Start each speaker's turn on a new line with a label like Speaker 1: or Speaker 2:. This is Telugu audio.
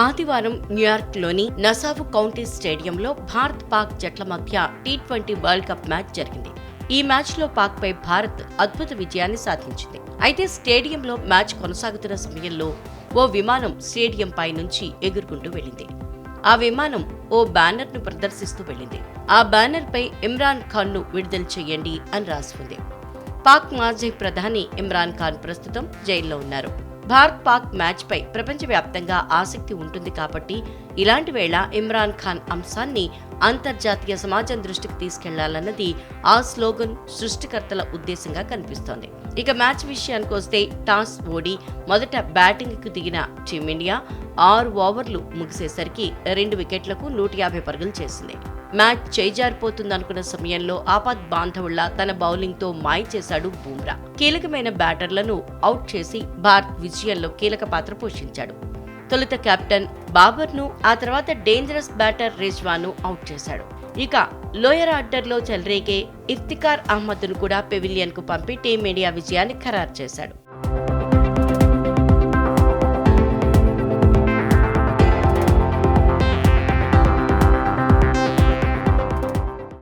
Speaker 1: ఆదివారం న్యూయార్క్లోని నసావు కౌంటీ స్టేడియంలో భారత్ పాక్ జట్ల మధ్య T twenty world cup match జరిగింది. ఈ మ్యాచ్లో పాక్పై భారత్ అద్భుత విజయాన్ని సాధించింది. అయితే స్టేడియంలో మ్యాచ్ కొనసాగుతున్న సమయంలో ఓ విమానం స్టేడియం పై నుంచి ఎగురుకుంటూ వెళ్ళింది. ఆ విమానం ఓ బ్యానర్ను ప్రదర్శిస్తూ వెళ్ళింది. ఆ బ్యానర్పై ఇమ్రాన్ ఖాన్ను విడుదల చేయండి అని రాసి ఉంది పాక్ మాజీ ప్రధాని ఇమ్రాన్ ఖాన్ ప్రస్తుతం జైల్లో ఉన్నారు. భారత్ పాక్ మ్యాచ్ పై ప్రపంచవ్యాప్తంగా ఆసక్తి ఉంటుంది కాబట్టి ఇలాంటి వేళ ఇమ్రాన్ ఖాన్ అంశాన్ని అంతర్జాతీయ సమాజం దృష్టికి తీసుకెళ్ళాలన్నది ఆ స్లోగన్ సృష్టికర్తల ఉద్దేశంగా కనిపిస్తోంది. ఇక మ్యాచ్ విషయానికి వస్తే టాస్ ఓడి మొదట బ్యాటింగ్కు దిగిన టీమిండియా ఆరు ఓవర్లు ముగిసేసరికి రెండు వికెట్లకు నూట యాభై పరుగులు చేసింది. మ్యాచ్ చేజారిపోతుందనుకున్న సమయంలో ఆపద్ బాంధవుల్లా తన బౌలింగ్తో మాయ చేశాడు బూమ్రా. కీలకమైన బ్యాటర్లను అవుట్ చేసి భారత్ విజయంలో కీలక పాత్ర పోషించాడు. తొలుత కెప్టెన్ బాబర్ను ఆ తర్వాత డేంజరస్ బ్యాటర్ రిజ్వాను అవుట్ చేశాడు. ఇక లోయర్ ఆర్డర్లో చెలరేగే ఇఫ్తికార్ అహ్మద్ను కూడా పెవిలియన్కు పంపి టీమిండియా విజయాన్ని ఖరారు చేశాడు.